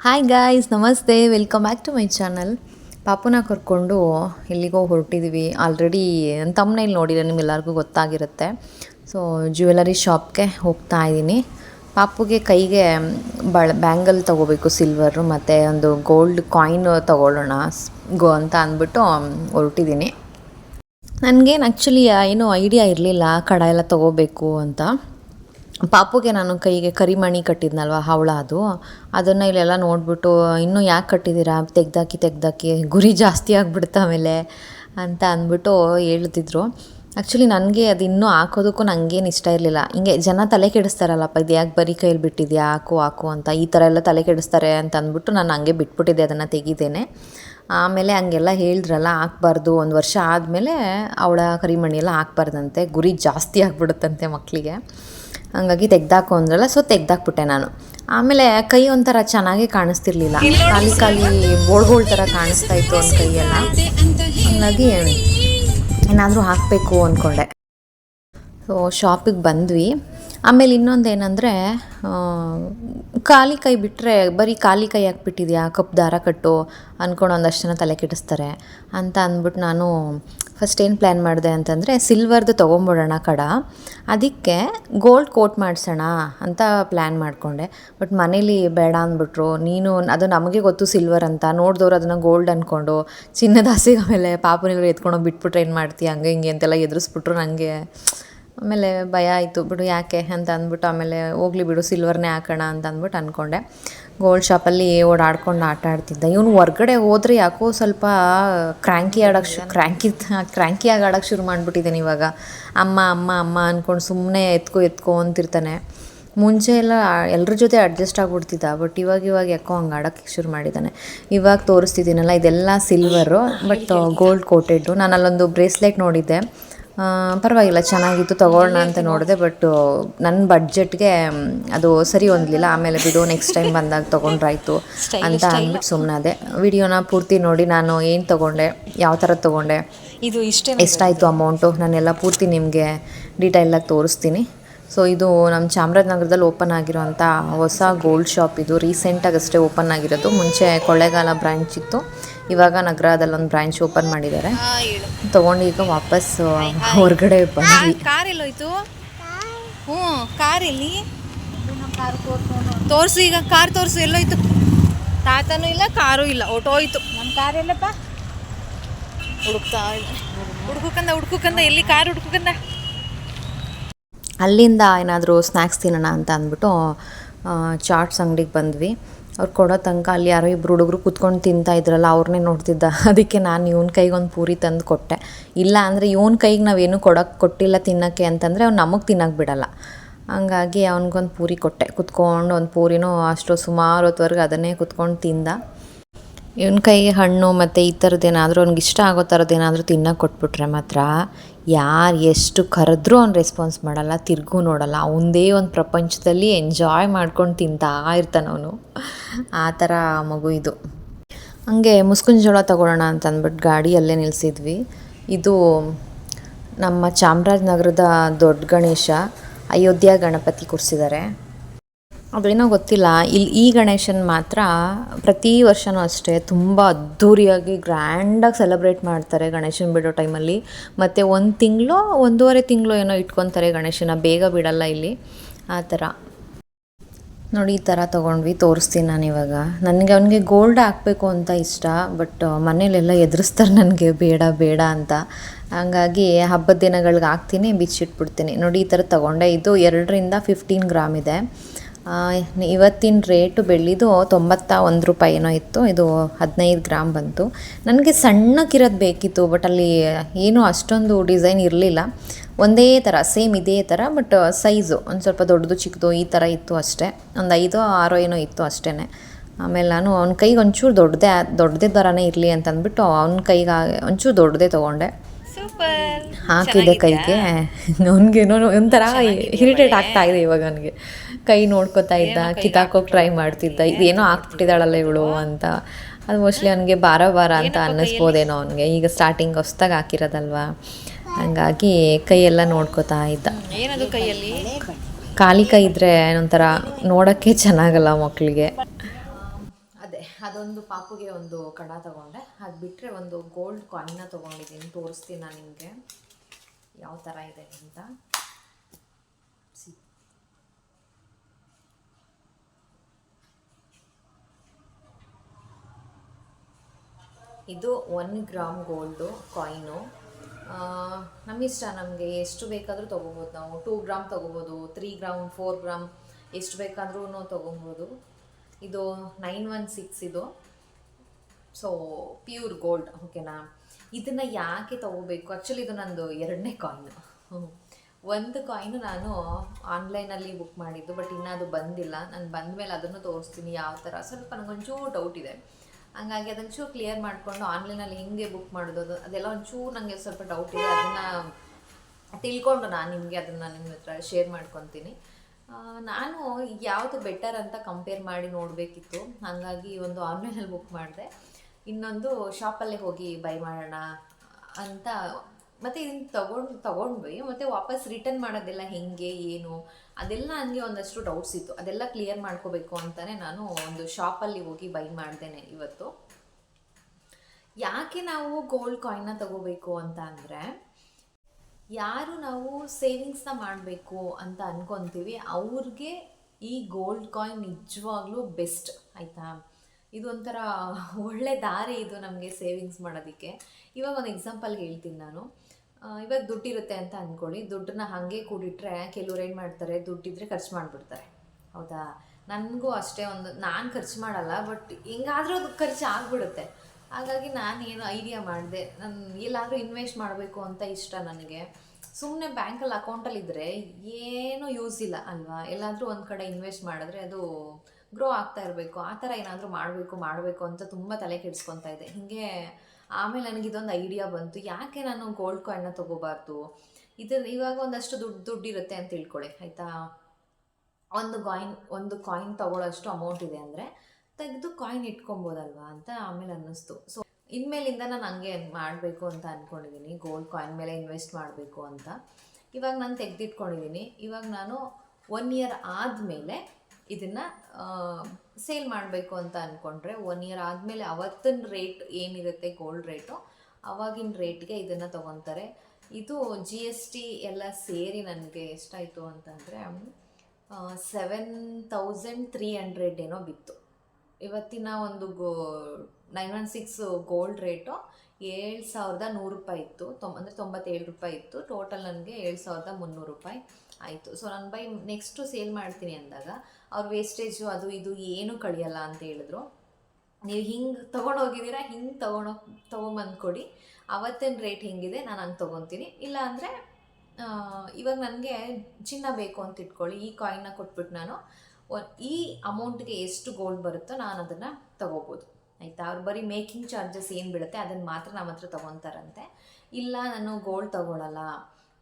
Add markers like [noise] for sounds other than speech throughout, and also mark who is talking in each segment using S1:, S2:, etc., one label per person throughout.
S1: Hi guys ನಮಸ್ತೆ. Welcome back to my channel ಪಾಪುನ ಕರ್ಕೊಂಡು ಎಲ್ಲಿಗೋ ಹೊರಟಿದ್ದೀವಿ already ತಮ್ಮನೇಲಿ ನೋಡಿದ್ರೆ ನಿಮ್ಗೆಲ್ಲರಿಗೂ ಗೊತ್ತಾಗಿರುತ್ತೆ. ಸೊ ಜ್ಯುವೆಲರಿ ಶಾಪ್ಗೆ ಹೋಗ್ತಾ ಇದ್ದೀನಿ. ಪಾಪುಗೆ ಕೈಗೆ ಬಳ ಬ್ಯಾಂಗಲ್ ತೊಗೋಬೇಕು ಸಿಲ್ವರು ಮತ್ತು ಒಂದು ಗೋಲ್ಡ್ ಕಾಯಿನ್ ತೊಗೊಳ್ಳೋಣ ಗೋ ಅಂತ ಅಂದ್ಬಿಟ್ಟು ಹೊರಟಿದ್ದೀನಿ. ನನಗೇನು ಆ್ಯಕ್ಚುಲಿ ಏನೂ ಐಡಿಯಾ ಇರಲಿಲ್ಲ, ಕಡ ಎಲ್ಲ ತೊಗೋಬೇಕು ಅಂತ. ಪಾಪುಗೆ ನಾನು ಕೈಗೆ ಕರಿಮಣಿ ಕಟ್ಟಿದ್ನಲ್ವ, ಹವಳ ಅದು. ಅದನ್ನು ಇಲ್ಲೆಲ್ಲ ನೋಡಿಬಿಟ್ಟು, ಇನ್ನೂ ಯಾಕೆ ಕಟ್ಟಿದ್ದೀರಾ? ತೆಗ್ದಾಕಿ ತೆಗ್ದಾಕಿ, ಗುರಿ ಜಾಸ್ತಿ ಆಗಿಬಿಡುತ್ತೆ ಆಮೇಲೆ, ಅಂತ ಅಂದ್ಬಿಟ್ಟು ಹೇಳ್ತಿದ್ರು. ಆ್ಯಕ್ಚುಲಿ ನನಗೆ ಅದು ಇನ್ನೂ ಹಾಕೋದಕ್ಕೂ ನನಗೇನು ಇಷ್ಟ ಇರಲಿಲ್ಲ. ಹಿಂಗೆ ಜನ ತಲೆ ಕೆಡಿಸ್ತಾರಲ್ಲಪ್ಪ, ಇದು ಯಾಕೆ ಬರೀ ಕೈಯಲ್ಲಿ ಬಿಟ್ಟಿದ್ಯಾ? ಹಾಕು ಹಾಕು, ಅಂತ. ಈ ಥರ ಎಲ್ಲ ತಲೆ ಕೆಡಿಸ್ತಾರೆ ಅಂತ ಅಂದ್ಬಿಟ್ಟು ನಾನು ಹಂಗೆ ಬಿಟ್ಬಿಟ್ಟಿದ್ದೆ ಅದನ್ನು ತೆಗಿದೇನೆ. ಆಮೇಲೆ ಹಂಗೆಲ್ಲ ಹೇಳಿದ್ರಲ್ಲ, ಹಾಕ್ಬಾರ್ದು, ಒಂದು ವರ್ಷ ಆದಮೇಲೆ ಅವಳ ಕರಿಮಣಿ ಎಲ್ಲ ಹಾಕ್ಬಾರ್ದಂತೆ, ಗುರಿ ಜಾಸ್ತಿ ಆಗಿಬಿಡುತ್ತಂತೆ ಮಕ್ಕಳಿಗೆ ಹಂಗಾಗಿ ತೆಗ್ದಾಕು ಅಂದ್ರಲ್ಲ ಸೊ ತೆಗ್ದಾಕ್ಬಿಟ್ಟೆ ನಾನು. ಆಮೇಲೆ ಕೈ ಒಂಥರ ಚೆನ್ನಾಗಿ ಕಾಣಿಸ್ತಿರ್ಲಿಲ್ಲ. ಖಾಲಿ ಖಾಲಿ ಬೋಳ್ಗೋಳ್ ಥರ ಕಾಣಿಸ್ತಾ ಇತ್ತು ಒಂದು ಕೈಯೆಲ್ಲ. ಹಂಗಾಗಿ ಏನಾದರೂ ಹಾಕಬೇಕು ಅಂದ್ಕೊಂಡೆ ಸೊ ಶಾಪಿಗೆ ಬಂದ್ವಿ. ಆಮೇಲೆ ಇನ್ನೊಂದು ಏನಂದರೆ ಖಾಲಿ ಕೈ ಬಿಟ್ಟರೆ ಬರೀ ಖಾಲಿ ಕೈ ಹಾಕ್ಬಿಟ್ಟಿದ್ಯಾ? ಕಪ್ ದಾರ ಕಟ್ಟು ಅಂದ್ಕೊಂಡು ಒಂದಷ್ಟು ಜನ ತಲೆ ಕೆಡಿಸ್ತಾರೆ ಅಂತ ಅಂದ್ಬಿಟ್ಟು ನಾನು ಫಸ್ಟ್ ಏನು ಪ್ಲ್ಯಾನ್ ಮಾಡಿದೆ ಅಂತಂದರೆ ಸಿಲ್ವರ್ದು ತೊಗೊಂಬಿಡೋಣ ಕಡ. ಅದಕ್ಕೆ ಗೋಲ್ಡ್ ಕೋಟ್ ಮಾಡಿಸೋಣ ಅಂತ ಪ್ಲ್ಯಾನ್ ಮಾಡಿಕೊಂಡೆ. ಬಟ್ ಮನೇಲಿ ಬೇಡ ಅಂದ್ಬಿಟ್ರು. ನೀನು ಅದು ನಮಗೆ ಗೊತ್ತು ಸಿಲ್ವರ್ ಅಂತ. ನೋಡಿದವ್ರು ಅದನ್ನು ಗೋಲ್ಡ್ ಅಂದ್ಕೊಂಡು ಚಿನ್ನದ ಆಸೆಗೆ ಆಮೇಲೆ ಪಾಪನಿಗಳು ಎತ್ಕೊಂಡೋಗಿ ಬಿಟ್ಬಿಟ್ರೆ ಏನು ಮಾಡ್ತೀಯ? ಹಂಗೆ ಹಿಂಗೆ ಅಂತೆಲ್ಲ ಎದುರಿಸ್ಬಿಟ್ರು ನನಗೆ ಆಮೇಲೆ ಭಯ ಆಯಿತು. ಬಿಡು ಯಾಕೆ ಅಂತ ಅಂದ್ಬಿಟ್ಟು ಆಮೇಲೆ ಹೋಗ್ಲಿ ಬಿಡು ಸಿಲ್ವರ್ನೇ ಹಾಕೋಣ ಅಂತ ಅಂದ್ಬಿಟ್ಟು ಅಂದ್ಕೊಂಡೆ ಗೋಲ್ಡ್ ಶಾಪಲ್ಲಿ ಓಡಾಡ್ಕೊಂಡು ಆಟ ಆಡ್ತಿದ್ದ. ಇವನು ಹೊರ್ಗಡೆ ಹೋದರೆ ಯಾಕೋ ಸ್ವಲ್ಪ ಕ್ರ್ಯಾಂಕಿ ಆಡೋಕ್ಕೆ ಶು ಕ್ರ್ಯಾಂಕಿ ಕ್ರ್ಯಾಂಕಿಯಾಗಿ ಆಡೋಕ್ಕೆ ಶುರು ಮಾಡಿಬಿಟ್ಟಿದ್ದಾನೆ ಇವಾಗ. ಅಮ್ಮ ಅಮ್ಮ ಅಮ್ಮ ಅಂದ್ಕೊಂಡು ಸುಮ್ಮನೆ ಎತ್ಕೊ ಎತ್ಕೊ ಅಂತಿರ್ತಾನೆ. ಮುಂಚೆ ಎಲ್ಲ ಎಲ್ಲರ ಜೊತೆ ಅಡ್ಜಸ್ಟ್ ಆಗಿಬಿಡ್ತಿದ್ದ ಬಟ್ ಇವಾಗ ಇವಾಗ ಯಾಕೋ ಹಂಗೆ ಆಡೋಕ್ಕೆ ಶುರು ಮಾಡಿದ್ದಾನೆ. ಇವಾಗ ತೋರಿಸ್ತಿದ್ದೀನಲ್ಲ, ಇದೆಲ್ಲ ಸಿಲ್ವರು ಬಟ್ ಗೋಲ್ಡ್ ಕೋಟೆಡ್ಡು ನಾನು ಅಲ್ಲೊಂದು ಬ್ರೇಸ್ಲೆಟ್ ನೋಡಿದ್ದೆ. ಪರವಾಗಿಲ್ಲ ಚೆನ್ನಾಗಿತ್ತು ತೊಗೊಳ್ಳೋಣ ಅಂತ ನೋಡಿದೆ ಬಟ್ ನನ್ನ ಬಡ್ಜೆಟ್ಗೆ ಅದು ಸರಿ ಹೊಂದಲಿಲ್ಲ. ಆಮೇಲೆ ಬಿಡು ನೆಕ್ಸ್ಟ್ ಟೈಮ್ ಬಂದಾಗ ತೊಗೊಂಡ್ರಾಯ್ತು ಅಂತ ಅಂದ್ಬಿಟ್ಟು ಸುಮ್ಮನಾದೆ ವಿಡಿಯೋನ ಪೂರ್ತಿ ನೋಡಿ ನಾನು ಏನು ತೊಗೊಂಡೆ ಯಾವ ಥರ ತೊಗೊಂಡೆ
S2: ಇದು ಇಷ್ಟೇ
S1: ಎಷ್ಟಾಯಿತು ಅಮೌಂಟು ನಾನೆಲ್ಲ ಪೂರ್ತಿ ನಿಮಗೆ ಡೀಟೈಲಾಗಿ ತೋರಿಸ್ತೀನಿ. ಸೊ ಇದು ನಮ್ಮ ಚಾಮರಾಜನಗರದಲ್ಲಿ ಓಪನ್ ಆಗಿರೋಂಥ ಹೊಸ ಗೋಲ್ಡ್ ಶಾಪ್ ಇದು. ರೀಸೆಂಟಾಗಿ ಅಷ್ಟೇ ಓಪನ್ ಆಗಿರೋದು. ಮುಂಚೆ ಕೊಳ್ಳೇಗಾಲ ಬ್ರ್ಯಾಂಚ್ ಇತ್ತು. ಇವಾಗ ನಗರದಲ್ಲಿ ಒಂದು ಬ್ರ್ಯಾಂಚ್ ಓಪನ್ ಮಾಡಿದ್ದಾರೆ. ತೊಗೊಂಡು ಈಗ ವಾಪಸ್ ಹೊರಗಡೆ ಬಂದ್ವಿ.
S2: ಕಾರ್ ಎಲ್ಲೋಯ್ತು? ಹ್ಞೂ ಕಾರ್ ಎಲ್ಲಿ? ತೋರ್ಸು ಈಗ ಕಾರ್ ತೋರ್ಸು ಎಲ್ಲೋಯ್ತು? ತಾತನೂ ಇಲ್ಲ ಕಾರು ಇಲ್ಲ ಓಟೋಯ್ತು ನಮ್ಮ ಕಾರ್ ಎಲ್ಲಪ್ಪ? ಹುಡುಕ್ತಾ ಹುಡ್ಕುಕಂದ ಹುಡ್ಕುಕಂದ ಎಲ್ಲಿ ಕಾರ್ ಹುಡ್ಕುಕಂದ
S1: ಅಲ್ಲಿಂದ ಏನಾದರೂ ಸ್ನ್ಯಾಕ್ಸ್ ತಿನ್ನೋಣ ಅಂತ ಅಂದ್ಬಿಟ್ಟು ಚಾಟ್ಸ್ ಅಂಗಡಿಗೆ ಬಂದ್ವಿ. ಅವ್ರು ಕೊಡೋ ತನಕ ಅಲ್ಲಿ ಯಾರೋ ಇಬ್ಬರು ಹುಡುಗರು ಕುತ್ಕೊಂಡು ತಿಂತಾ ಇದ್ರಲ್ಲ ಅವ್ರನ್ನೇ ನೋಡ್ತಿದ್ದ. [laughs] ಅದಕ್ಕೆ ನಾನು ಇವನ ಕೈಗೆ ಒಂದು ಪೂರಿ ತಂದು ಕೊಟ್ಟೆ. ಇಲ್ಲ ಅಂದರೆ ಇವನ ಕೈಗೆ ನಾವೇನು ಕೊಡೋಕ್ಕೆ ಕೊಟ್ಟಿಲ್ಲ ತಿನ್ನೋಕ್ಕೆ ಅಂತಂದರೆ ಅವ್ನು ನಮಗೆ ತಿನ್ನೋಕೆ ಬಿಡಲ್ಲ. ಹಂಗಾಗಿ ಅವ್ನಿಗೊಂದು ಪೂರಿ ಕೊಟ್ಟೆ. ಕುತ್ಕೊಂಡು ಒಂದು ಪೂರಿನೂ ಅಷ್ಟು ಸುಮಾರು ಹೊತ್ತವರೆಗೆ ಅದನ್ನೇ ಕುತ್ಕೊಂಡು ತಿಂದ. ಇವನ ಕೈಗೆ ಹಣ್ಣು ಮತ್ತು ಈ ಥರದ್ದು ಏನಾದರೂ, ಅವ್ನಿಗೆ ಇಷ್ಟ ಆಗೋ ಥರದ್ದು ಏನಾದರೂ ತಿನ್ನೋಕೆ ಕೊಟ್ಬಿಟ್ರೆ ಮಾತ್ರ ಯಾರು ಎಷ್ಟು ಕರೆದ್ರೂ ಅವ್ನು ರೆಸ್ಪಾನ್ಸ್ ಮಾಡಲ್ಲ, ತಿರುಗೂ ನೋಡಲ್ಲ. ಅವನದೇ ಒಂದು ಪ್ರಪಂಚದಲ್ಲಿ ಎಂಜಾಯ್ ಮಾಡ್ಕೊಂಡು ತಿಂತಾ ಇರ್ತಾನೆ ಅವನು. ಆ ಥರ ಮಗು ಇದು. ಹಂಗೆ ಮುಸ್ಕಿನ ಜೋಳ ತಗೊಳ್ಳೋಣ ಅಂತ ಅಂದ್ಬಿಟ್ಟು ಗಾಡಿಯಲ್ಲೇ ನಿಲ್ಲಿಸಿದ್ವಿ ಇದು ನಮ್ಮ ಚಾಮರಾಜನಗರದ ದೊಡ್ಡ ಗಣೇಶ, ಅಯೋಧ್ಯ ಗಣಪತಿ ಕೂರಿಸಿದ್ದಾರೆ ಅದೇನೋ ಗೊತ್ತಿಲ್ಲ. ಇಲ್ಲಿ ಈ ಗಣೇಶನ ಮಾತ್ರ ಪ್ರತಿ ವರ್ಷವೂ ಅಷ್ಟೇ ತುಂಬ ಅದ್ಧೂರಿಯಾಗಿ ಗ್ರ್ಯಾಂಡಾಗಿ ಸೆಲೆಬ್ರೇಟ್ ಮಾಡ್ತಾರೆ ಗಣೇಶನ ಬಿಡೋ ಟೈಮಲ್ಲಿ ಮತ್ತು ಒಂದು ತಿಂಗಳು, ಒಂದೂವರೆ ತಿಂಗಳು ಏನೋ ಇಟ್ಕೊತಾರೆ ಗಣೇಶನ. ಬೇಗ ಬಿಡಲ್ಲ ಇಲ್ಲಿ. ಆ ಥರ. ನೋಡಿ, ಈ ಥರ ತೊಗೊಂಡ್ವಿ, ತೋರಿಸ್ತೀನಿ ನಾನು ಇವಾಗ. ನನಗೆ ಅವನಿಗೆ ಗೋಲ್ಡ್ ಹಾಕಬೇಕು ಅಂತ ಇಷ್ಟ ಬಟ್ ಮನೇಲೆಲ್ಲ ಎದುರಿಸ್ತಾರೆ ನನಗೆ, ಬೇಡ ಬೇಡ ಅಂತ. ಹಂಗಾಗಿ ಹಬ್ಬದ ದಿನಗಳಿಗೆ ಹಾಕ್ತೀನಿ, ಬಿಚ್ಚಿಟ್ಬಿಡ್ತೀನಿ. ನೋಡಿ, ಈ ಥರ ತೊಗೊಂಡೆ. ಇದು ಎರಡರಿಂದ ಫಿಫ್ಟೀನ್ ಗ್ರಾಮ್ ಇದೆ. ಇವತ್ತಿನ ರೇಟು ಬೆಳ್ಳಿದು ತೊಂಬತ್ತ ಒಂದು ರೂಪಾಯಿ ಏನೋ ಇತ್ತು. ಇದು ಹದಿನೈದು ಗ್ರಾಮ್ ಬಂತು. ನನಗೆ ಸಣ್ಣಕ್ಕಿರೋದು ಬೇಕಿತ್ತು ಬಟ್ ಅಲ್ಲಿ ಏನೂ ಅಷ್ಟೊಂದು ಡಿಸೈನ್ ಇರಲಿಲ್ಲ. ಒಂದೇ ಥರ ಸೇಮ್ ಇದೇ ಥರ ಬಟ್ ಸೈಜು ಒಂದು ಸ್ವಲ್ಪ ದೊಡ್ಡದು, ಚಿಕ್ಕದು ಈ ಥರ ಇತ್ತು ಅಷ್ಟೇ. ಒಂದು ಐದು ಆರೋ ಏನೋ ಇತ್ತು ಅಷ್ಟೇ ಆಮೇಲೆ ನಾನು ಅವ್ನ ಕೈಗೆ ಒಂಚೂರು ದೊಡ್ಡದೇ ದೊಡ್ಡದೇ ಥರನೇ ಇರಲಿ ಅಂತಂದ್ಬಿಟ್ಟು ಅವ್ನ ಕೈಗೆ ಒಂಚೂರು ದೊಡ್ಡದೇ ತೊಗೊಂಡೆ. ಹಾಕಿದೆ ಕೈಗೆ. [laughs] ಅವನಿಗೇನೋ ಒಂಥರ ಇರಿಟೇಟ್ ಆಗ್ತಾ ಇದೆ ಇವಾಗ ನನಗೆ. ಕೈ ನೋಡ್ಕೊತಾ ಇದ್ದ ಕಿತಾಕೋಗಿ ಟ್ರೈ ಮಾಡ್ತಿದ್ದ. ಇದೇನೋ ಹಾಕ್ಬಿಟ್ಟಿದ್ದಾಳಲ್ಲ ಇವಳು ಅಂತ. ಅದು ಮೋಸ್ಟ್ಲಿ ಅವನಿಗೆ ಬಾರ ಬಾರ ಅಂತ ಅನ್ನಿಸ್ಬೋದೇನೋ ಅವನಿಗೆ. ಈಗ ಸ್ಟಾರ್ಟಿಂಗ್ ಹೊಸ್ದಾಗ ಹಾಕಿರೋದಲ್ವಾ? ಹಂಗಾಗಿ ಕೈಯೆಲ್ಲ ನೋಡ್ಕೊತಾ ಇದ್ದ.
S2: ಏನದು ಕೈಯಲ್ಲಿ?
S1: ಖಾಲಿ ಕೈ ಇದ್ರೆ ಒಂಥರ ನೋಡೋಕ್ಕೆ ಚೆನ್ನಾಗಲ್ಲ ಮಕ್ಕಳಿಗೆ ಅದೊಂದು ಪಾಪುಗೆ ಒಂದು ಕಡ ತಗೊಂಡೆ. ಅದು ಬಿಟ್ಟರೆ ಒಂದು ಗೋಲ್ಡ್ ಕಾಯಿನ್ನ ತೊಗೊಂಡಿದ್ದೀನಿ. ತೋರಿಸ್ತೀನಿ ನಾನು ನಿಮಗೆ. ಯಾವ ಥರ ಇದೆ ಅಂತ. ಇದು ಒನ್ ಗ್ರಾಮ್ ಗೋಲ್ಡು ಕಾಯಿನು ನಮ್ಮಿಷ್ಟ ನಮಗೆ ಎಷ್ಟು ಬೇಕಾದರೂ ತೊಗೋಬೋದು ನಾವು. ಟೂ ಗ್ರಾಮ್ ತೊಗೋಬೋದು ತ್ರೀ ಗ್ರಾಮ್ ಫೋರ್ ಗ್ರಾಮ್ ಎಷ್ಟು ಬೇಕಾದ್ರೂ ತೊಗೊಬೋದು. ಇದು ನೈನ್ ಒನ್ ಸಿಕ್ಸ್ ಇದು. ಸೊ ಪ್ಯೂರ್ ಗೋಲ್ಡ್ ಓಕೆನಾ ಇದನ್ನು ಯಾಕೆ ತಗೋಬೇಕು? ಆ್ಯಕ್ಚುಲಿ ಇದು ನಂದು ಎರಡನೇ ಕಾಯಿನ್ ಒಂದು ಕಾಯಿನು ನಾನು ಆನ್ಲೈನಲ್ಲಿ ಬುಕ್ ಮಾಡಿದ್ದು ಬಟ್ ಇನ್ನೂ ಅದು ಬಂದಿಲ್ಲ. ನಾನು ಬಂದಮೇಲೆ ಅದನ್ನು ತೋರಿಸ್ತೀನಿ ಯಾವ ಥರ ಸ್ವಲ್ಪ ನನಗೊಂಚೂರು ಡೌಟ್ ಇದೆ. ಹಂಗಾಗಿ ಅದನ್ನ ಚೂರು ಕ್ಲಿಯರ್ ಮಾಡಿಕೊಂಡು ಆನ್ಲೈನಲ್ಲಿ ಹೆಂಗೆ ಬುಕ್ ಮಾಡೋದು, ಅದು ಅದೆಲ್ಲ ಒಂಚೂರು ನನಗೆ ಸ್ವಲ್ಪ ಡೌಟ್ ಇದೆ. ಅದನ್ನು ತಿಳ್ಕೊಂಡು ನಾನು ನಿಮಗೆ ಅದನ್ನು ನಿಮ್ಮ ಹತ್ರ ಶೇರ್ ಮಾಡ್ಕೊತೀನಿ. ನಾನು ಯಾವುದು ಬೆಟರ್ ಅಂತ ಕಂಪೇರ್ ಮಾಡಿ ನೋಡಬೇಕಿತ್ತು. ಹಾಗಾಗಿ ಒಂದು ಆನ್ಲೈನಲ್ಲಿ ಬುಕ್ ಮಾಡಿದೆ. ಇನ್ನೊಂದು ಶಾಪಲ್ಲೇ ಹೋಗಿ ಬೈ ಮಾಡೋಣ ಅಂತ ಮತ್ತು ಇದನ್ನು ತಗೊಂಡು, ತೊಗೊಂಡ್ವಿ. ಮತ್ತು ವಾಪಸ್ ರಿಟರ್ನ್ ಮಾಡೋದೆಲ್ಲ ಹೆಂಗೆ, ಏನು? ಅದೆಲ್ಲ ನನಗೆ ಒಂದಷ್ಟು ಡೌಟ್ಸ್ ಇತ್ತು. ಅದೆಲ್ಲ ಕ್ಲಿಯರ್ ಮಾಡ್ಕೋಬೇಕು ಅಂತಲೇ ನಾನು ಒಂದು ಶಾಪಲ್ಲಿ ಹೋಗಿ ಬೈ ಮಾಡ್ದೇನೆ ಇವತ್ತು. ಯಾಕೆ ನಾವು ಗೋಲ್ಡ್ ಕಾಯಿನ್ನ ತಗೋಬೇಕು ಅಂತ ಅಂದರೆ ಯಾರು ನಾವು ಸೇವಿಂಗ್ಸ್ನ ಮಾಡಬೇಕು ಅಂತ ಅಂದ್ಕೊತೀವಿ ಅವ್ರಿಗೆ ಈ ಗೋಲ್ಡ್ ಕಾಯಿನ್ ನಿಜವಾಗ್ಲೂ ಬೆಸ್ಟ್ ಆಯಿತಾ? ಇದು ಒಂಥರ ಒಳ್ಳೆ ದಾರಿ ಇದು ನಮಗೆ ಸೇವಿಂಗ್ಸ್ ಮಾಡೋದಕ್ಕೆ. ಇವಾಗ ಒಂದು ಎಕ್ಸಾಂಪಲ್ ಹೇಳ್ತೀನಿ ನಾನು. ಇವಾಗ ದುಡ್ಡಿರುತ್ತೆ ಅಂತ ಅಂದ್ಕೊಳ್ಳಿ ದುಡ್ಡನ್ನ ಹಾಗೆ ಕೂಡಿಟ್ರೆ ಕೆಲವ್ರು ಏನು ಮಾಡ್ತಾರೆ, ದುಡ್ಡಿದ್ರೆ ಖರ್ಚು ಮಾಡಿಬಿಡ್ತಾರೆ. ಹೌದಾ? ನನಗೂ ಅಷ್ಟೇ ಒಂದು, ನಾನು ಖರ್ಚು ಮಾಡಲ್ಲ ಬಟ್ ಹೆಂಗಾದರೂ ಅದು ಖರ್ಚು ಆಗಿಬಿಡುತ್ತೆ. ಹಾಗಾಗಿ ನಾನು ಏನು ಐಡಿಯಾ ಮಾಡಿದೆ. ನಾನು ಎಲ್ಲಾದರೂ ಇನ್ವೆಸ್ಟ್ ಮಾಡಬೇಕು ಅಂತ ಇಷ್ಟ ನನಗೆ. ಸುಮ್ಮನೆ ಬ್ಯಾಂಕಲ್ಲಿ ಅಕೌಂಟಲ್ಲಿದ್ದರೆ ಏನು ಯೂಸ್ ಇಲ್ಲ ಅಲ್ವಾ? ಎಲ್ಲಾದರೂ ಒಂದು ಕಡೆ ಇನ್ವೆಸ್ಟ್ ಮಾಡಿದ್ರೆ ಅದು ಗ್ರೋ ಆಗ್ತಾ ಇರಬೇಕು. ಆ ಥರ ಏನಾದರೂ ಮಾಡಬೇಕು ಮಾಡಬೇಕು ಅಂತ ತುಂಬ ತಲೆ ಕೆಡಿಸ್ಕೊತಾ ಇದೆ. ಹೀಗೆ ಆಮೇಲೆ ನನಗೆ ಇದೊಂದು ಐಡಿಯಾ ಬಂತು. ಯಾಕೆ ನಾನು ಗೋಲ್ಡ್ ಕಾಯಿನ್ನ ತೊಗೋಬಾರ್ದು? ಇದನ್ನು ಇವಾಗ ಒಂದಷ್ಟು ದುಡ್ಡು ದುಡ್ಡಿರುತ್ತೆ ಅಂತ ತಿಳ್ಕೊಳ್ಳಿ ಆಯಿತಾ? ಒಂದು ಕಾಯಿನ್ ಒಂದು ಕಾಯಿನ್ ತೊಗೊಳ್ಳೋಷ್ಟು ಅಮೌಂಟ್ ಇದೆ ಅಂದರೆ ತೆಗೆದು ಕಾಯಿನ್ ಇಟ್ಕೊಬೋದಲ್ವಾ ಅಂತ ಆಮೇಲೆ ಅನ್ನಿಸ್ತು. ಸೊ ಇನ್ಮೇಲಿಂದ ನಾನು ಹಂಗೆ ಮಾಡಬೇಕು ಅಂತ ಅಂದ್ಕೊಂಡಿದ್ದೀನಿ ಗೋಲ್ಡ್ ಕಾಯಿನ್ ಮೇಲೆ ಇನ್ವೆಸ್ಟ್ ಮಾಡಬೇಕು ಅಂತ. ಇವಾಗ ನಾನು ತೆಗೆದಿಟ್ಕೊಂಡಿದ್ದೀನಿ ಇವಾಗ ನಾನು ಒನ್ ಇಯರ್ ಆದಮೇಲೆ ಇದನ್ನು ಸೇಲ್ ಮಾಡಬೇಕು ಅಂತ ಅಂದ್ಕೊಂಡ್ರೆ ಒನ್ ಇಯರ್ ಆದಮೇಲೆ ಅವತ್ತಿನ ರೇಟ್ ಏನಿರುತ್ತೆ ಗೋಲ್ಡ್ ರೇಟು ಅವಾಗಿನ ರೇಟ್ಗೆ ಇದನ್ನು ತೊಗೊತಾರೆ. ಇದು ಜಿ ಎಸ್ ಟಿ ಎಲ್ಲ ಸೇರಿ ನನಗೆ ಎಷ್ಟಾಯಿತು ಅಂತಂದರೆ ಸೆವೆನ್ ತೌಸಂಡ್ ತ್ರೀ ಹಂಡ್ರೆಡ್ ಏನೋ ಬಿತ್ತು. ಇವತ್ತಿನ ಒಂದು ಗೋ nine one six gold rate ಏಳು ಸಾವಿರದ ನೂರು ರೂಪಾಯಿ ಇತ್ತು. ತೊಂಬ ಅಂದರೆ ತೊಂಬತ್ತೇಳು ರೂಪಾಯಿ ಇತ್ತು. ಟೋಟಲ್ ನನಗೆ ಏಳು ಸಾವಿರದ ಮುನ್ನೂರು ರೂಪಾಯಿ ಆಯಿತು. ಸೊ ನಾನು ಬೈ ನೆಕ್ಸ್ಟು ಸೇಲ್ ಮಾಡ್ತೀನಿ ಅಂದಾಗ, ಅವ್ರ ವೇಸ್ಟೇಜು ಅದು ಇದು ಏನೂ ಕಳಿಯಲ್ಲ ಅಂತ ಹೇಳಿದ್ರು. ನೀವು ಹಿಂಗೆ ತೊಗೊಂಡೋಗಿದ್ದೀರಾ ಹಿಂಗೆ ತೊಗೊಂಡೋಗಿ ತೊಗೊಂಬಂದು ಕೊಡಿ. ಅವತ್ತಿನ ರೇಟ್ ಹಿಂಗಿದೆ, ನಾನು ಹಂಗೆ ತೊಗೊತೀನಿ. ಇಲ್ಲ ಅಂದರೆ ಇವಾಗ ನನಗೆ ಚಿನ್ನ ಬೇಕು ಅಂತ ಇಟ್ಕೊಳ್ಳಿ. ಈ ಕಾಯಿನ್ನ ಕೊಟ್ಬಿಟ್ಟು ನಾನು ಈ ಅಮೌಂಟ್ಗೆ ಎಷ್ಟು ಗೋಲ್ಡ್ ಬರುತ್ತೋ ನಾನು ಅದನ್ನು ತಗೋಬೋದು. ಆಯಿತಾ? ಅವ್ರು ಬರೀ ಮೇಕಿಂಗ್ ಚಾರ್ಜಸ್ ಏನು ಬೀಳುತ್ತೆ ಅದನ್ನು ಮಾತ್ರ ನಮ್ಮ ಹತ್ರ ತೊಗೊತಾರಂತೆ. ಇಲ್ಲ, ನಾನು ಗೋಲ್ಡ್ ತೊಗೊಳಲ್ಲ.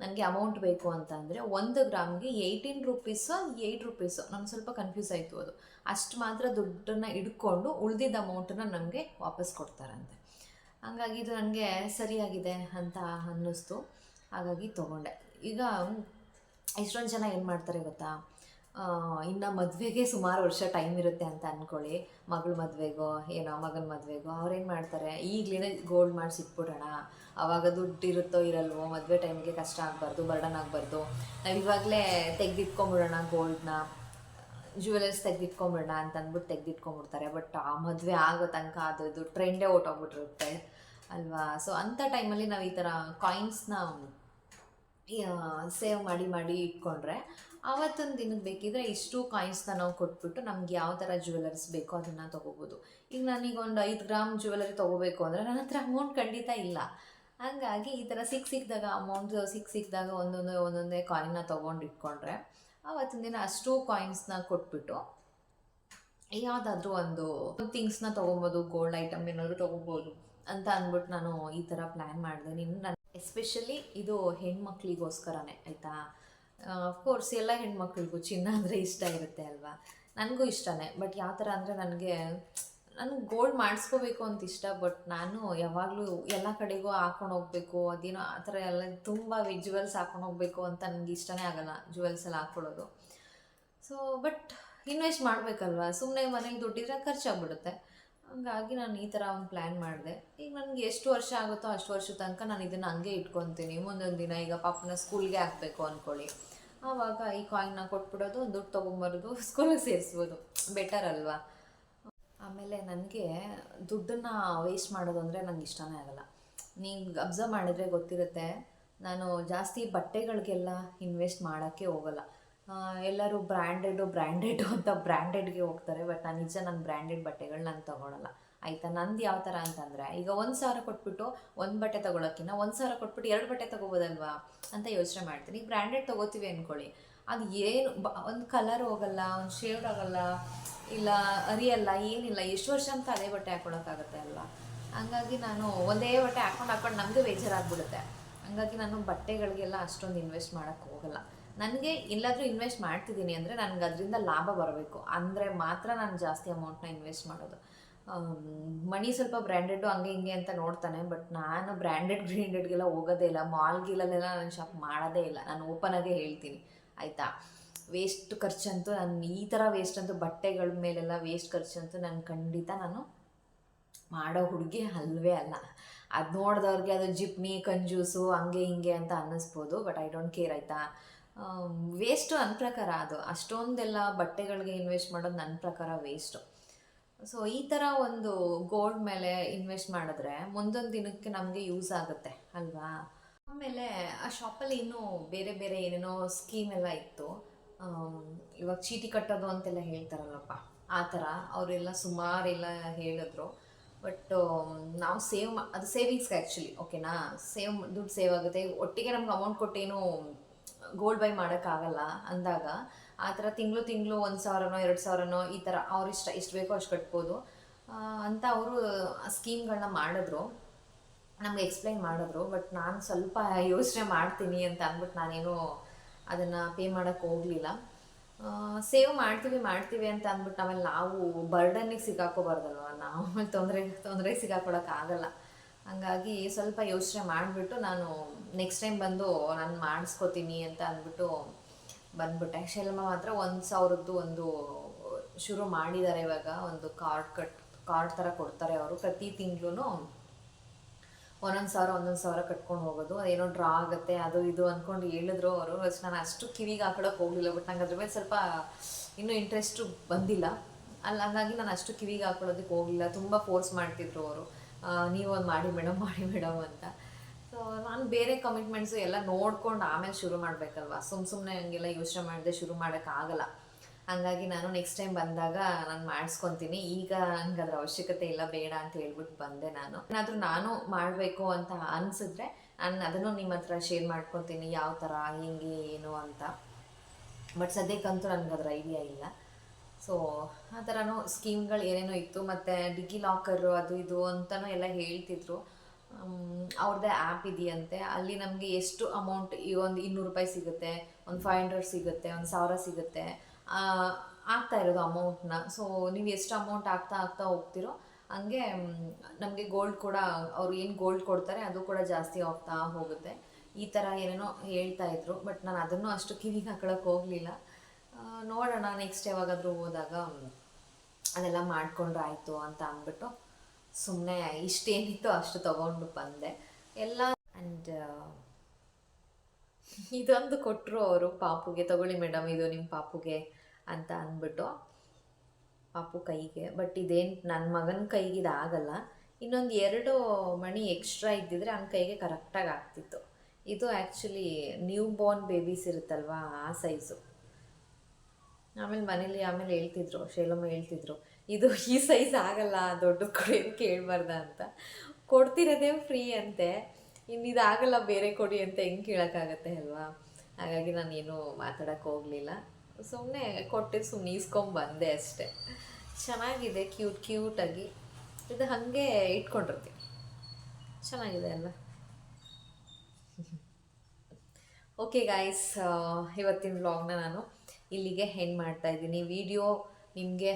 S1: ನನಗೆ ಅಮೌಂಟ್ ಬೇಕು ಅಂತಂದರೆ ಒಂದು ಗ್ರಾಮ್ಗೆ ಏಯ್ಟೀನ್ ರುಪೀಸು ಏಯ್ಟ್ ರುಪೀಸು ನಮ್ಗೆ ಸ್ವಲ್ಪ ಕನ್ಫ್ಯೂಸ್ ಆಯಿತು ಅದು. ಅಷ್ಟು ಮಾತ್ರ ದುಡ್ಡನ್ನು ಇಟ್ಕೊಂಡು ಉಳಿದಿದ್ದ ಅಮೌಂಟನ್ನು ನಮಗೆ ವಾಪಸ್ ಕೊಡ್ತಾರಂತೆ. ಹಾಗಾಗಿ ಇದು ನನಗೆ ಸರಿಯಾಗಿದೆ ಅಂತ ಅನ್ನಿಸ್ತು. ಹಾಗಾಗಿ ತೊಗೊಂಡೆ. ಈಗ ಎಷ್ಟೊಂದು ಜನ ಏನು ಮಾಡ್ತಾರೆ ಗೊತ್ತಾ? ಇನ್ನು ಮದುವೆಗೆ ಸುಮಾರು ವರ್ಷ ಟೈಮ್ ಇರುತ್ತೆ ಅಂತ ಅಂದ್ಕೊಳ್ಳಿ ಮಗಳ ಮದುವೆಗೋ, ಏನೋ ಮಗನ ಮದುವೆಗೋ ಅವ್ರೇನು ಮಾಡ್ತಾರೆ? ಈಗಲೇ ಗೋಲ್ಡ್ ಮಾಡಿ ಇಟ್ಬಿಡೋಣ. ಆವಾಗ ದುಡ್ಡು ಇರುತ್ತೋ ಇರಲ್ವೋ, ಮದುವೆ ಟೈಮ್ಗೆ ಕಷ್ಟ ಆಗಬಾರ್ದು ಬರ್ಡನ್ ಆಗಬಾರ್ದು. ನಾವು ಇವಾಗಲೇ ತೆಗೆದಿಟ್ಕೊಂಬಿಡೋಣ ಗೋಲ್ಡ್ನ ಜ್ಯುವೆಲರ್ಸ್ ತೆಗೆದಿಟ್ಕೊಂಬಿಡೋಣ ಅಂತ ಅಂದ್ಬಿಟ್ಟು ತೆಗೆದಿಟ್ಕೊಂಬಿಡ್ತಾರೆ. ಬಟ್ ಆ ಮದುವೆ ಆಗೋ ತನಕ ಅದು ಇದು ಟ್ರೆಂಡೇ ಓಟೋಗ್ಬಿಟ್ಟಿರುತ್ತೆ. ಅಲ್ವಾ? ಸೊ ಅಂಥ ಟೈಮಲ್ಲಿ ನಾವು ಈ ಥರ ಕಾಯಿನ್ಸ್ನ ಸೇವ್ ಮಾಡಿ ಮಾಡಿ ಇಟ್ಕೊಂಡ್ರೆ ಆವತ್ತೊಂದು ದಿನಕ್ಕೆ ಬೇಕಿದ್ರೆ ಇಷ್ಟು ಕಾಯಿನ್ಸ್ನ ನಾವು ಕೊಟ್ಬಿಟ್ಟು ನಮ್ಗೆ ಯಾವ ಥರ ಜ್ಯುವೆಲರ್ಸ್ ಬೇಕೋ ಅದನ್ನು ತೊಗೋಬೋದು. ಈಗ ನಾನೀಗ ಒಂದು ಐದು ಗ್ರಾಮ್ ಜ್ಯುವೆಲರಿ ತೊಗೋಬೇಕು ಅಂದರೆ ನನ್ನ ಹತ್ರ ಅಮೌಂಟ್ ಖಂಡಿತ ಇಲ್ಲ. ಹಾಗಾಗಿ ಈ ಥರ ಸಿಕ್ ಸಿಕ್ಕಿದಾಗ ಅಮೌಂಟ್ ಸಿಕ್ ಸಿಕ್ಕಿದಾಗ ಒಂದೊಂದು ಒಂದೊಂದೇ ಕಾಯಿನ್ನ ತೊಗೊಂಡು ಇಟ್ಕೊಂಡ್ರೆ ಆವತ್ತಿನ ದಿನ ಅಷ್ಟು ಕಾಯಿನ್ಸ್ನ ಕೊಟ್ಬಿಟ್ಟು ಯಾವುದಾದ್ರೂ ಒಂದು ಥಿಂಗ್ಸ್ನ ತೊಗೊಬೋದು ಗೋಲ್ಡ್ ಐಟಮ್ ಏನಾದರೂ ತೊಗೋಬೋದು ಅಂತ ಅಂದ್ಬಿಟ್ಟು ನಾನು ಈ ಥರ ಪ್ಲ್ಯಾನ್ ಮಾಡಿದೆ. ನಿನ್ನ ನಾನು ಎಸ್ಪೆಷಲಿ ಇದು ಹೆಣ್ಮಕ್ಳಿಗೋಸ್ಕರನೇ, ಆಯಿತಾ? ಅಫ್ಕೋರ್ಸ್ ಎಲ್ಲ ಹೆಣ್ಮಕ್ಳಿಗೂ ಚಿನ್ನ ಅಂದರೆ ಇಷ್ಟ ಇರುತ್ತೆ ಅಲ್ವಾ? ನನಗೂ ಇಷ್ಟನೇ. ಬಟ್ ಯಾವ ಥರ ಅಂದರೆ ನನಗೆ ನನಗೆ ಗೋಲ್ಡ್ ಮಾಡಿಸ್ಕೋಬೇಕು ಅಂತ ಇಷ್ಟ ಬಟ್ ನಾನು ಯಾವಾಗಲೂ ಎಲ್ಲ ಕಡೆಗೂ ಹಾಕೊಂಡು ಹೋಗ್ಬೇಕು, ಅದೇನೋ ಆ ಥರ ಎಲ್ಲ ತುಂಬ ವಿಜುವಲ್ಸ್ ಹಾಕೊಂಡು ಹೋಗ್ಬೇಕು ಅಂತ ನನಗೆ ಇಷ್ಟನೇ ಆಗಲ್ಲ ಜುವೆಲ್ಸ್ ಎಲ್ಲ ಹಾಕ್ಕೊಳ್ಳೋದು ಸೊ ಬಟ್ ಇನ್ವೆಸ್ಟ್ ಮಾಡಬೇಕಲ್ವ? ಸುಮ್ಮನೆ ಮನೇಲಿ ದುಡ್ಡಿದ್ರೆ ಖರ್ಚಾಗ್ಬಿಡುತ್ತೆ. ಹಂಗಾಗಿ ನಾನು ಈ ಥರ ಒಂದು ಪ್ಲ್ಯಾನ್ ಮಾಡಿದೆ. ಈಗ ನನಗೆ ಎಷ್ಟು ವರ್ಷ ಆಗುತ್ತೋ ಅಷ್ಟು ವರ್ಷದ ತನಕ ನಾನು ಇದನ್ನು ಹಂಗೆ ಇಟ್ಕೊತೀನಿ. ಮುಂದೊಂದು ದಿನ ಈಗ ಪಾಪನ ಸ್ಕೂಲ್ಗೆ ಹಾಕಬೇಕು ಅಂದ್ಕೊಳ್ಳಿ ಆವಾಗ ಈ ಕಾಯಿನ್ನ ಕೊಟ್ಬಿಡೋದು, ದುಡ್ಡು ತೊಗೊಂಬರೋದು ಸ್ಕೂಲಿಗೆ ಸೇರಿಸ್ಬೋದು. ಬೆಟರ್ ಅಲ್ವಾ? ಆಮೇಲೆ ನನಗೆ ದುಡ್ಡನ್ನು ವೇಸ್ಟ್ ಮಾಡೋದು ಅಂದರೆ ನಂಗೆ ಇಷ್ಟನೇ ಆಗಲ್ಲ. ನೀವು ಅಬ್ಸರ್ವ್ ಮಾಡಿದರೆ ಗೊತ್ತಿರುತ್ತೆ, ನಾನು ಜಾಸ್ತಿ ಬಟ್ಟೆಗಳಿಗೆಲ್ಲ ಇನ್ವೆಸ್ಟ್ ಮಾಡೋಕ್ಕೆ ಹೋಗಲ್ಲ. ಎಲ್ಲರೂ ಬ್ರ್ಯಾಂಡೆಡು ಬ್ರ್ಯಾಂಡೆಡು ಅಂತ ಬ್ರ್ಯಾಂಡೆಡ್ಗೆ ಹೋಗ್ತಾರೆ ಬಟ್ ನಾನು ನಿಜ ನನ್ನ ಬ್ರ್ಯಾಂಡೆಡ್ ಬಟ್ಟೆಗಳು ನಾನು ತೊಗೊಳಲ್ಲ. ಆಯಿತಾ? ನಂದು ಯಾವ ಥರ ಅಂತಂದರೆ, ಈಗ ಒಂದು ಸಾವಿರ ಕೊಟ್ಬಿಟ್ಟು ಒಂದು ಬಟ್ಟೆ ತೊಗೊಳಕ್ಕಿಂತ ಒಂದು ಸಾವಿರ ಕೊಟ್ಬಿಟ್ಟು ಎರಡು ಬಟ್ಟೆ ತೊಗೋಬೋದಲ್ವಾ ಅಂತ ಯೋಚನೆ ಮಾಡ್ತೀನಿ. ಈಗ ಬ್ರ್ಯಾಂಡೆಡ್ ತೊಗೋತೀವಿ ಅಂದ್ಕೊಳ್ಳಿ ಅದು ಏನು ಒಂದು ಕಲರ್ ಹೋಗಲ್ಲ, ಒಂದು ಶೇಡ್ ಆಗಲ್ಲ, ಇಲ್ಲ ಅರಿಯಲ್ಲ ಏನಿಲ್ಲ, ಎಷ್ಟು ವರ್ಷ ಅಂತ ಅದೇ ಬಟ್ಟೆ ಹಾಕ್ಕೊಳಕ್ಕಾಗತ್ತೆ ಅಲ್ವಾ? ಹಂಗಾಗಿ ನಾನು ಒಂದೇ ಬಟ್ಟೆ ಹಾಕ್ಕೊಂಡು ಹಾಕ್ಕೊಂಡು ನಮಗೆ ಬೇಜಾರಾಗ್ಬಿಡುತ್ತೆ. ಹಂಗಾಗಿ ನಾನು ಬಟ್ಟೆಗಳಿಗೆಲ್ಲ ಅಷ್ಟೊಂದು ಇನ್ವೆಸ್ಟ್ ಮಾಡೋಕ್ಕೆ ಹೋಗಲ್ಲ. ನನಗೆ ಇಲ್ಲಾದರೂ ಇನ್ವೆಸ್ಟ್ ಮಾಡ್ತಿದ್ದೀನಿ ಅಂದರೆ ನನಗೆ ಅದರಿಂದ ಲಾಭ ಬರಬೇಕು. ಅಂದರೆ ಮಾತ್ರ ನಾನು ಜಾಸ್ತಿ ಅಮೌಂಟ್ನ ಇನ್ವೆಸ್ಟ್ ಮಾಡೋದು. ಮನಿ ಸ್ವಲ್ಪ ಬ್ರ್ಯಾಂಡೆಡ್ ಹಂಗೆ ಹಿಂಗೆ ಅಂತ ನೋಡ್ತಾನೆ, ಬಟ್ ನಾನು ಬ್ರ್ಯಾಂಡೆಡ್ ಬ್ರ್ಯಾಂಡೆಡ್ಗೆಲ್ಲ ಹೋಗೋದೇ ಇಲ್ಲ. ಮಾಲ್ಗಿಲೆಲ್ಲ ನಾನು ಶಾಪ್ ಮಾಡೋದೇ ಇಲ್ಲ. ನಾನು ಓಪನ್ ಆಗೇ ಹೇಳ್ತೀನಿ. ಆಯಿತಾ? ವೇಸ್ಟ್ ಖರ್ಚಂತೂ ನಾನು ಈ ಥರ ವೇಸ್ಟ್ ಅಂತೂ ಬಟ್ಟೆಗಳ ಮೇಲೆಲ್ಲ ವೇಸ್ಟ್ ಖರ್ಚಂತೂ ನಾನು ಖಂಡಿತ ನಾನು ಮಾಡೋ ಹುಡುಗಿ ಅಲ್ವೇ ಅಲ್ಲ. ಅದು ನೋಡಿದವ್ರಿಗೆ ಅದು ಜಿಪ್ನಿ, ಕಂಜೂಸು ಹಂಗೆ ಹಿಂಗೆ ಅಂತ ಅನ್ನಿಸ್ಬೋದು, ಬಟ್ ಐ ಡೋಂಟ್ ಕೇರ್ ಆಯಿತಾ? ವೇಸ್ಟು ನನ್ನ ಪ್ರಕಾರ ಅದು. ಅಷ್ಟೊಂದೆಲ್ಲ ಬಟ್ಟೆಗಳಿಗೆ ಇನ್ವೆಸ್ಟ್ ಮಾಡೋದು ನನ್ನ ಪ್ರಕಾರ ವೇಸ್ಟು. ಸೊ ಈ ಥರ ಒಂದು ಗೋಲ್ಡ್ ಮೇಲೆ ಇನ್ವೆಸ್ಟ್ ಮಾಡಿದ್ರೆ ಮುಂದೊಂದು ದಿನಕ್ಕೆ ನಮಗೆ ಯೂಸ್ ಆಗುತ್ತೆ, ಅಲ್ವಾ? ಆಮೇಲೆ ಆ ಶಾಪಲ್ಲಿ ಇನ್ನೂ ಬೇರೆ ಬೇರೆ ಏನೇನೋ ಸ್ಕೀಮ್ ಎಲ್ಲ ಇತ್ತು. ಇವಾಗ ಚೀಟಿ ಕಟ್ಟೋದು ಅಂತೆಲ್ಲ ಹೇಳ್ತಾರಲ್ಲಪ್ಪ, ಆ ಥರ ಅವರೆಲ್ಲ ಸುಮಾರೆಲ್ಲ ಹೇಳಿದ್ರು. ಬಟ್ ನಾವು ಸೇವ್ ಮಾ, ಅದು ಸೇವಿಂಗ್ಸ್ಗೆ ಆ್ಯಕ್ಚುಲಿ ಓಕೆನಾ ಸೇವ್ ದುಡ್ಡು ಸೇವ್ ಆಗುತ್ತೆ. ಒಟ್ಟಿಗೆ ನಮ್ಗೆ ಅಮೌಂಟ್ ಕೊಟ್ಟೇನು ಗೋಲ್ಡ್ ಬೈ ಮಾಡೋಕ್ಕಾಗಲ್ಲ ಅಂದಾಗ ಆ ಥರ ತಿಂಗಳು ತಿಂಗಳು ಒಂದು ಸಾವಿರನೋ, ಎರಡು ಸಾವಿರನೋ ಈ ಥರ ಅವ್ರು ಇಷ್ಟ ಎಷ್ಟು ಬೇಕೋ ಅಷ್ಟು ಕಟ್ಬೋದು. ಅಂತ ಅವರು ಸ್ಕೀಮ್ಗಳನ್ನ ಮಾಡಿದ್ರು. ನಮ್ಗೆ ಎಕ್ಸ್ಪ್ಲೈನ್ ಮಾಡಿದ್ರು, ಬಟ್ ನಾನು ಸ್ವಲ್ಪ ಯೋಚನೆ ಮಾಡ್ತೀನಿ ಅಂತ ಅಂದ್ಬಿಟ್ಟು ನಾನೇನು ಅದನ್ನು ಪೇ ಮಾಡೋಕ್ಕೆ ಹೋಗಲಿಲ್ಲ. ಸೇವ್ ಮಾಡ್ತೀವಿ ಮಾಡ್ತೀವಿ ಅಂತ ಅಂದ್ಬಿಟ್ಟು ಆಮೇಲೆ ನಾವು ಬರ್ಡನ್ನಿಗೆ ಸಿಗಾಕೋಬಾರ್ದಲ್ವ? ನಾವು ತೊಂದರೆ ತೊಂದರೆ ಸಿಗಾಕೊಳಕ್ಕಾಗಲ್ಲ ಹಂಗಾಗಿ ಸ್ವಲ್ಪ ಯೋಚನೆ ಮಾಡಿಬಿಟ್ಟು ನಾನು ನೆಕ್ಸ್ಟ್ ಟೈಮ್ ಬಂದು ನಾನು ಮಾಡಿಸ್ಕೋತೀನಿ ಅಂತ ಅಂದ್ಬಿಟ್ಟು ಬಂದ್ಬಿಟ್ಟೆ. ಶೆಲ್ಮ ಮಾತ್ರ ಒಂದು ಸಾವಿರದ್ದು ಒಂದು ಶುರು ಮಾಡಿದ್ದಾರೆ ಇವಾಗ. ಒಂದು ಕಾರ್ಡ್ ಕಟ್ ಕಾರ್ಡ್ ಥರ ಕೊಡ್ತಾರೆ ಅವರು. ಪ್ರತಿ ತಿಂಗಳು ಒಂದೊಂದು ಸಾವಿರ ಒಂದೊಂದು ಸಾವಿರ ಕಟ್ಕೊಂಡು ಹೋಗೋದು. ಏನೋ ಡ್ರಾ ಆಗುತ್ತೆ, ಅದು ಇದು ಅಂದ್ಕೊಂಡು ಹೇಳಿದ್ರು ಅವರು. ನಾನು ಅಷ್ಟು ಕಿವಿಗೆ ಹಾಕೊಳಕ್ಕೆ ಹೋಗಲಿಲ್ಲ. ಬಟ್ ನಂಗೆ ಅದ್ರ ಮೇಲೆ ಸ್ವಲ್ಪ ಇನ್ನೂ ಇಂಟ್ರೆಸ್ಟು ಬಂದಿಲ್ಲ. ಅಲ್ಲಿ ಹಂಗಾಗಿ ನಾನು ಅಷ್ಟು ಕಿವಿಗೆ ಹಾಕೊಳ್ಳೋದಕ್ಕೆ ಹೋಗಲಿಲ್ಲ. ತುಂಬ ಫೋರ್ಸ್ ಮಾಡ್ತಿದ್ರು ಅವರು. ನೀವೊಂದು ಮಾಡಿ ಮೇಡಮ್ ಮಾಡಿ ಮೇಡಮ್ ಅಂತ. ನಾನು ಬೇರೆ ಕಮಿಟ್ಮೆಂಟ್ಸು ಎಲ್ಲ ನೋಡ್ಕೊಂಡು ಆಮೇಲೆ ಶುರು ಮಾಡಬೇಕಲ್ವಾ? ಸುಮ್ ಸುಮ್ಮನೆ ಹಂಗೆಲ್ಲ ಯೋಚನೆ ಮಾಡದೆ ಶುರು ಮಾಡೋಕ್ಕಾಗಲ್ಲ ಹಂಗಾಗಿ ನಾನು ನೆಕ್ಸ್ಟ್ ಟೈಮ್ ಬಂದಾಗ ನಾನು ಮಾಡಿಸ್ಕೊತೀನಿ. ಈಗ ನಂಗೆ ಅದ್ರ ಅವಶ್ಯಕತೆ ಇಲ್ಲ, ಬೇಡ ಅಂತ ಹೇಳ್ಬಿಟ್ಟು ಬಂದೆ ನಾನು. ಏನಾದರೂ ನಾನು ಮಾಡಬೇಕು ಅಂತ ಅನಿಸಿದ್ರೆ ನಾನು ಅದನ್ನು ನಿಮ್ಮ ಹತ್ರ ಶೇರ್ ಮಾಡ್ಕೊತೀನಿ. ಯಾವ ಥರ ಹೆಂಗೆ, ಏನು ಅಂತ. ಬಟ್ ಸದ್ಯಕ್ಕಂತೂ ನನಗೆ ಅದರ ಐಡಿಯಾ ಇಲ್ಲ. ಸೊ ಆ ಥರನೂ ಸ್ಕೀಮ್ಗಳು ಏನೇನೋ ಇತ್ತು. ಮತ್ತು ಡಿಗಿ ಲಾಕರು ಅದು ಇದು ಅಂತಲೂ ಎಲ್ಲ ಹೇಳ್ತಿದ್ರು. ಅವ್ರದ್ದೇ ಆ್ಯಪ್ ಇದೆಯಂತೆ. ಅಲ್ಲಿ ನಮಗೆ ಎಷ್ಟು ಅಮೌಂಟ್ ಈ ಒಂದು ಇನ್ನೂರು ರೂಪಾಯಿ ಸಿಗುತ್ತೆ, ಒಂದು ಫೈವ್ ಹಂಡ್ರೆಡ್ ಸಿಗುತ್ತೆ, ಒಂದು ಸಾವಿರ ಸಿಗುತ್ತೆ. ಆಗ್ತಾ ಇರೋದು ಅಮೌಂಟ್ನ ಸೊ ನೀವು ಎಷ್ಟು ಅಮೌಂಟ್ ಆಗ್ತಾ ಆಗ್ತಾ ಹೋಗ್ತಿರೋ ಹಂಗೆ ನಮಗೆ ಗೋಲ್ಡ್ ಕೂಡ, ಅವ್ರು ಏನು ಗೋಲ್ಡ್ ಕೊಡ್ತಾರೆ ಅದು ಕೂಡ ಜಾಸ್ತಿ ಹೋಗ್ತಾ ಹೋಗುತ್ತೆ. ಈ ಥರ ಏನೇನೋ ಹೇಳ್ತಾ ಇದ್ರು ಬಟ್ ನಾನು ಅದನ್ನು ಅಷ್ಟು ಕಿವಿಗೆ ಹಾಕೊಳಕ್ಕೆ ಹೋಗಲಿಲ್ಲ. ನೋಡೋಣ ನೆಕ್ಸ್ಟ್ ಯಾವಾಗಾದರೂ ಹೋದಾಗ ಅದೆಲ್ಲ ಮಾಡಿಕೊಂಡ್ರೆ ಆಯಿತು ಅಂತ ಅಂದ್ಬಿಟ್ಟು ಸುಮ್ಮನೆ ಇಷ್ಟೇನಿತ್ತು ಅಷ್ಟು ತಗೊಂಡು ಬಂದೆ. ಎಲ್ಲ ಆ್ಯಂಡ್ ಇದೊಂದು ಕೊಟ್ಟರು ಅವರು, ಪಾಪುಗೆ ತಗೊಳ್ಳಿ ಮೇಡಮ್, ಇದು ನಿಮ್ಮ ಪಾಪುಗೆ ಅಂತ ಅಂದ್ಬಿಟ್ಟು ಪಾಪು ಕೈಗೆ ಬಟ್ ಇದೇನು ನನ್ನ ಮಗನ ಕೈಗೆ ಇದಾಗಲ್ಲ. ಇನ್ನೊಂದು ಎರಡು ಮಣಿ ಎಕ್ಸ್ಟ್ರಾ ಇದ್ದಿದ್ರೆ ಅವನ ಕೈಗೆ ಕರೆಕ್ಟಾಗಿ ಆಗ್ತಿತ್ತು. ಇದು ಆ್ಯಕ್ಚುಲಿ ನ್ಯೂ ಬೋರ್ನ್ ಬೇಬೀಸ್ ಇರುತ್ತಲ್ವಾ, ಆ ಸೈಜು ಆಮೇಲೆ ಮನೇಲಿ ಆಮೇಲೆ ಹೇಳ್ತಿದ್ರು, ಶೈಲಮ್ಮ ಹೇಳ್ತಿದ್ರು ಇದು ಈ ಸೈಜ್ ಆಗಲ್ಲ, ದೊಡ್ಡ ಕೊಡಿ ಅಂತ ಕೇಳಬಾರ್ದ ಅಂತ. ಕೊಡ್ತಿರೋದೇ ಫ್ರೀ ಅಂತೆ. ಇನ್ನು ಇದಾಗಲ್ಲ ಬೇರೆ ಕೊಡಿ ಅಂತ ಹೆಂಗೆ ಕೇಳೋಕ್ಕಾಗತ್ತೆ ಅಲ್ವಾ? ಹಾಗಾಗಿ ನಾನೇನು ಮಾತಾಡೋಕ್ಕೆ ಹೋಗಲಿಲ್ಲ. ಸುಮ್ಮನೆ ಕೊಟ್ಟಿದ್ದು ಸುಮ್ಮನೆ ಇಸ್ಕೊಂಬಂದೆ ಬಂದೆ ಅಷ್ಟೆ. ಚೆನ್ನಾಗಿದೆ ಕ್ಯೂಟ್ ಕ್ಯೂಟಾಗಿ ಇದು ಹಾಗೆ ಇಟ್ಕೊಂಡಿರ್ತೀನಿ. ಚೆನ್ನಾಗಿದೆ ಅಲ್ಲ ಓಕೆ ಗಾಯ್ಸ್ ಇವತ್ತಿನ ವ್ಲಾಗ್ನ ನಾನು ಇಲ್ಲಿಗೆ ಹೆಂಡ್ ಮಾಡ್ತಾ ಇದ್ದೀನಿ. ವಿಡಿಯೋ ನಿಮಗೆ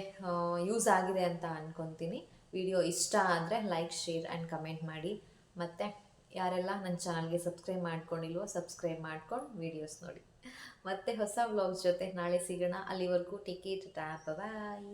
S1: ಯೂಸ್ ಆಗಿದೆ ಅಂತ ಅಂದ್ಕೊತೀನಿ ವಿಡಿಯೋ ಇಷ್ಟ ಆದರೆ ಲೈಕ್ ಶೇರ್ ಆ್ಯಂಡ್ ಕಮೆಂಟ್ ಮಾಡಿ. ಮತ್ತು ಯಾರೆಲ್ಲ ನನ್ನ ಚಾನಲ್ಗೆ ಸಬ್ಸ್ಕ್ರೈಬ್ ಮಾಡ್ಕೊಂಡಿಲ್ವೋ ಸಬ್ಸ್ಕ್ರೈಬ್ ಮಾಡ್ಕೊಂಡು ವೀಡಿಯೋಸ್ ನೋಡಿ. ಮತ್ತೆ ಹೊಸ ವ್ಲಾಗ್ಸ್ ಜೊತೆ ನಾಳೆ ಸಿಗೋಣ. ಅಲ್ಲಿವರೆಗೂ ಟಿಕೆಟ್ ಟ್ಯಾಪ್ ಬಾಯ್